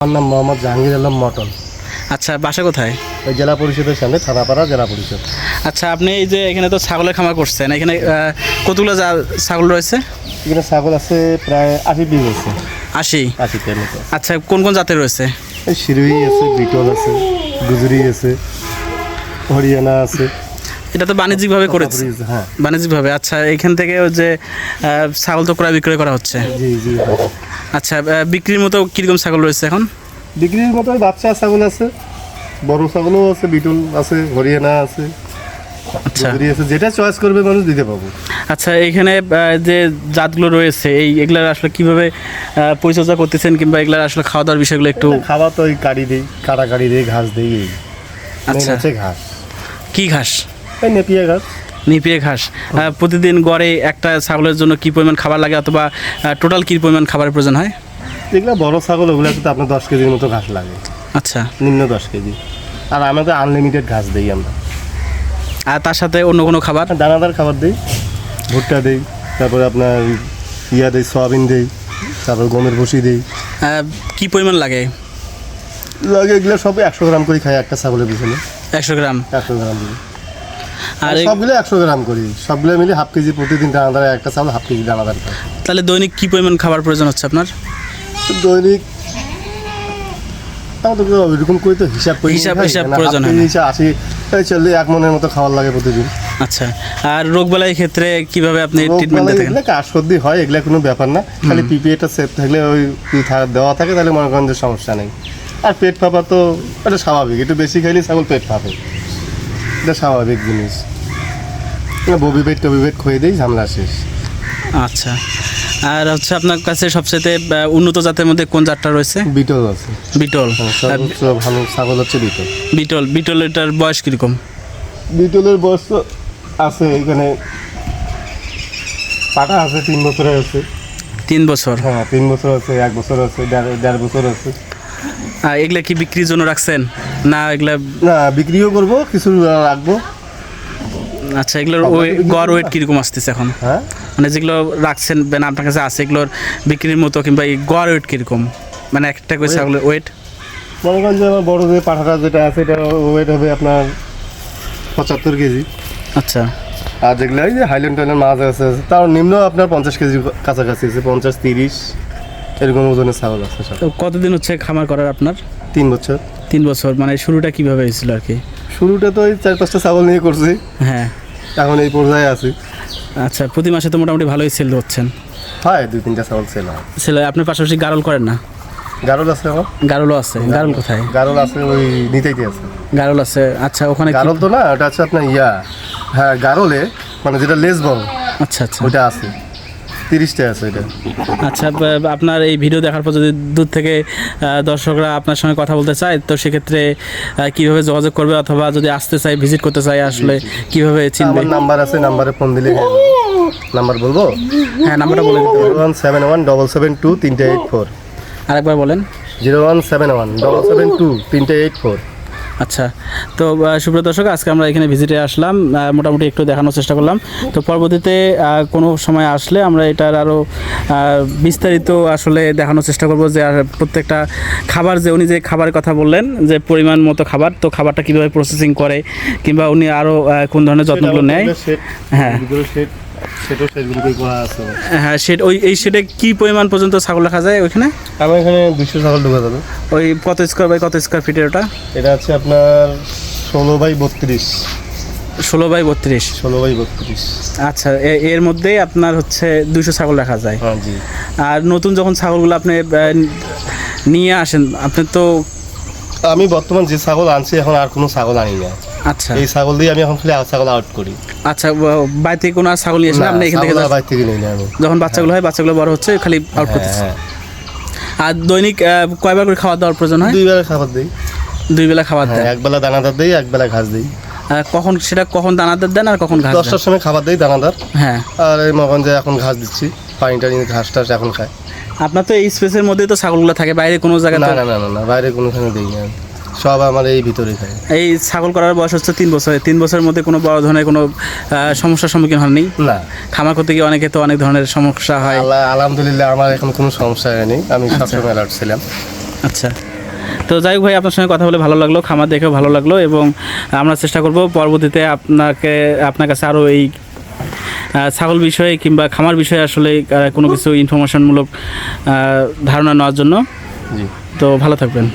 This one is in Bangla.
আমার নাম মোহাম্মদ জাহাঙ্গীর আলম মটন আচ্ছা বাসা কোথায়? ওই জেলা পরিষদের সামনে থানাপাড়া জেলা পরিষদ। আচ্ছা আপনি এই যে এখানে তো ছাগলের খামার করছেন এখানে কতগুলো যা- ছাগল রয়েছে? এখানে ছাগল আছে প্রায় আশি পিস আছে। আশি? আশিটার মতো। আচ্ছা কোন কোন জাতের রয়েছে? এই শিরুই আছে বিটল আছে গুজরি আছে হরিয়ানা আছে। এটা তো বাণিজ্যিকভাবে করেছে? হ্যাঁ। বাণিজ্যিকভাবে আচ্ছা এখান থেকে ওই যে ছাগল তো ক্রয় বিক্রয় করা হচ্ছে। জি জি হ্যাঁ। আচ্ছা বিক্রির মতো কীরকম ছাগল রয়েছে এখন? বিক্রির মতো বাচ্চা ছাগল আছে বড় ছাগলও আছে বিটল আছে হরিয়ানা আছে আচ্ছা। যেটা চয়েস করবে মানুষ দিতে পাবো আচ্ছা এখানে যে জাতগুলো রয়েছে এই এগুলার আসলে কীভাবে পরিচর্যা করতেছেন কিংবা এগুলার আসলে খাওয়া দাওয়ার বিষয়গুলো একটু খাওয়া তো ওই কাটি দিই কাটা কাটি দিই ঘাস দিই আচ্ছা। ঘাস। কি ঘাস? নেপিয়া ঘাস। নিপিয়ে ঘাস। প্রতিদিন গড়ে একটা ছাগলের জন্য কি পরিমাণ খাবার লাগে অথবা টোটাল কি পরিমাণ খাবারের প্রয়োজন হয়? যেগুলো বড় ছাগল ওগুলো কিন্তু আপনার দশ কেজির মতো ঘাস লাগে। আচ্ছা। নিম্ন দশ কেজি। আর আমাদের আনলিমিটেড ঘাস দিই আমরা। আর তার সাথে অন্য কোনো খাবার? দানাদার খাবার দিই ভুট্টা দিই তারপরে আপনার ইয়া দিই সয়াবিন দিই তারপর গমের ভুসি দিই। কি পরিমাণ লাগে? লাগে এগুলো সব একশো গ্রাম করে খাই একটা ছাগলের পিছনে। একশো গ্রাম। একশো গ্রাম দিই আর সবগুলো একশো গ্রাম করি। সবগুলো মিলে হাফ কেজি প্রতিদিন দানাদার একটা হাফ কেজি দানাদার তাহলে দৈনিক কি পরিমাণ খাবার প্রয়োজন হচ্ছে আপনার? দৈনিক তাও তো করে তো হিসাব করি হিসাব- হিসাব প্রয়োজন হয় হিসাব আশি এই এক মনের মতো খাবার লাগে প্রতিদিন। আচ্ছা আর ক্ষেত্রে কীভাবে আপনি ট্রিটমেন্ট দেখেন এগুলো সর্দি হয় এগুলো কোনো ব্যাপার না। খালি পিপিএটা সেফ থাকলে ওই দেওয়া থাকে তাহলে মনে করেন যে সমস্যা নেই। আর পেট ফাঁপা তো এটা স্বাভাবিক একটু বেশি খাইলে ছাগল পেট ফাঁপে। এটা স্বাভাবিক জিনিস। ববি পেট টবি পেট খুঁয়ে দিই ঝামেলা শেষ। আচ্ছা। আর হচ্ছে আপনার কাছে সবচেয়ে উন্নত জাতের মধ্যে কোন জাতটা রয়েছে? বিটল আছে। বিটল। হ্যাঁ, ভালো ছাগল হচ্ছে বিটল। বিটল বিটল এটার বয়স কীরকম? বিটলের বয়স তো আছে এখানে পাটা আছে তিন বছরের আছে। তিন বছর? হ্যাঁ তিন বছর আছে এক বছর আছে দেড় বছর আছে। এগুলা কি বিক্রির জন্য রাখছেন? না এগুলা না বিক্রিও করব কিছু রাখব। আচ্ছা এগুলোর ওই গড় ওয়েট কীরকম আসতেছে এখন? হ্যাঁ? মানে যেগুলো রাখছেন মানে আপনার কাছে আছে এগুলোর বিক্রির মতো কিংবা এই গড় ওয়েট কীরকম? মানে একটা করে ছাগলের ওয়েট? মনে করেন যে আমার বড় যে পাঠাটা যেটা আছে এটা ওয়েট হবে আপনার পঁচাত্তর কেজি। আচ্ছা। আর যেগুলো এই যে হাইল্যান্ড টাইল্যান্ড মাছ আছে তার নিম্ন আপনার পঞ্চাশ কেজি কাছাকাছি আছে পঞ্চাশ তিরিশ। এরকম ওজনের ছাগল আছে সব। তো কতদিন হচ্ছে খামার করার আপনার? তিন বছর। তিন বছর মানে শুরুটা কীভাবে হয়েছিল আর কি? শুরুটা তো ওই চার পাঁচটা ছাগল নিয়ে করছি। হ্যাঁ। এখন এই পর্যায়ে আছি। আচ্ছা প্রতি মাসে তো মোটামুটি ভালোই সেল হচ্ছেন হয় দুই তিনটা ছাগল সেল হয়। ছেলে আপনি পাশাপাশি গারল করেন না? গারল আছে এখন গারলও আছে। গারল কোথায়? গারল আছে ওই নিতেইতে আছে। গারল আছে। আচ্ছা ওখানে গারল তো না ওটা আছে আপনার ইয়া। হ্যাঁ গারলে মানে যেটা লেস বল আচ্ছা আচ্ছা। ওইটা আছে। তিরিশটা আছে এটা। আচ্ছা আপনার এই ভিডিও দেখার পর যদি দূর থেকে দর্শকরা আপনার সঙ্গে কথা বলতে চায় তো সেক্ষেত্রে কীভাবে যোগাযোগ করবে অথবা যদি আসতে চায় ভিজিট করতে চায় আসলে কীভাবে চিনবে? নাম্বার আছে নাম্বারে ফোন দিলে নাম্বার বলব? হ্যাঁ নাম্বারটা বলে দিতে one seven one double seven two তিনটে এইট ফোর আরেকবার বলেন। Zero one seven one double seven two তিনটে এইট ফোর আচ্ছা তো সুপ্রিয় দর্শক আজকে আমরা এখানে ভিজিটে আসলাম মোটামুটি একটু দেখানোর চেষ্টা করলাম। তো পরবর্তীতে কোনো সময় আসলে আমরা এটার আরও বিস্তারিত আসলে দেখানোর চেষ্টা করব যে আর প্রত্যেকটা খাবার যে উনি যে খাবারের কথা বললেন যে পরিমাণ মতো খাবার তো খাবারটা কীভাবে প্রসেসিং করে কিংবা উনি আরও কোন ধরনের যত্নগুলো নেয়। হ্যাঁ। আছে। হ্যাঁ সেট ওই এই সেটে কী পরিমাণ পর্যন্ত ছাগল রাখা যায় ওইখানে? আমার এখানে দুশো ছাগল ঢোকা যাবে। ওই কত স্কোয়ার বাই কত স্কোয়ার ফিটের ওটা? এটা হচ্ছে আপনার ষোলো বাই বত্রিশ। ষোলো বাই বত্রিশ? ষোলো বাই বত্রিশ। আচ্ছা এর মধ্যেই আপনার হচ্ছে দুইশো ছাগল রাখা যায়। হ্যাঁ আর নতুন যখন ছাগলগুলো আপনি নিয়ে আসেন আপনি তো আমি বর্তমান যে ছাগল আনছি এখন আর কোনো ছাগল আনি না আচ্ছা। এই ছাগল দিয়ে আমি এখন খালি ছাগল আউট করি। আচ্ছা ব- বাড়ি থেকে কোনো আর ছাগল নিয়ে আসেন না, আপনি এখান থেকে বাইরে থেকে নিই না আমি। যখন বাচ্চাগুলো হয় বাচ্চাগুলো বড় হচ্ছে খালি আউট হ্যাঁ, হ্যাঁ। আর দৈনিক কয়বার করে খাওয়া দাওয়ার প্রয়োজন হয়? দুই বেলা খাবার দিই। দুই বেলা খাবার হ্যাঁ দেন? এক বেলা দানাদার দিই এক বেলা ঘাস দিই। কখন সেটা কখন দানাদার দেন আর কখন ঘাস দশটার সময় খাবার দিই দানাদার হ্যাঁ। আর এই মগন যে এখন ঘাস দিচ্ছি পানি টানি ঘাস টাস এখন খায়। আপনার তো এই স্পেসের মধ্যেই তো ছাগলগুলো থাকে বাইরে কোনো জায়গায় না না না না বাইরে কোনোখানে দিই না। সব আমার এই ভিতরে খায় এই ছাগল করার বয়স হচ্ছে তিন বছর। তিন বছরের মধ্যে কোনো বড় ধরনের কোনো সমস্যার সম্মুখীন হননি? না। খামার করতে গিয়ে অনেকে তো অনেক ধরনের সমস্যা হয়? আল্লাহ আলহামদুলিল্লাহ আমার এখন কোনো সমস্যা হয়নি। আমি সবসময় অ্যালার্ট ছিলাম। আচ্ছা। তো যাই হোক ভাই আপনার সঙ্গে কথা বলে ভালো লাগল খামার দেখেও ভালো লাগল এবং আমরা চেষ্টা করব পরবর্তীতে আপনাকে আপনার কাছে আরও এই ছাগল বিষয়ে কিংবা খামার বিষয়ে আসলে কোনো কিছু ইনফরমেশনমূলক ধারণা নেওয়ার জন্য। তো ভালো থাকবেন।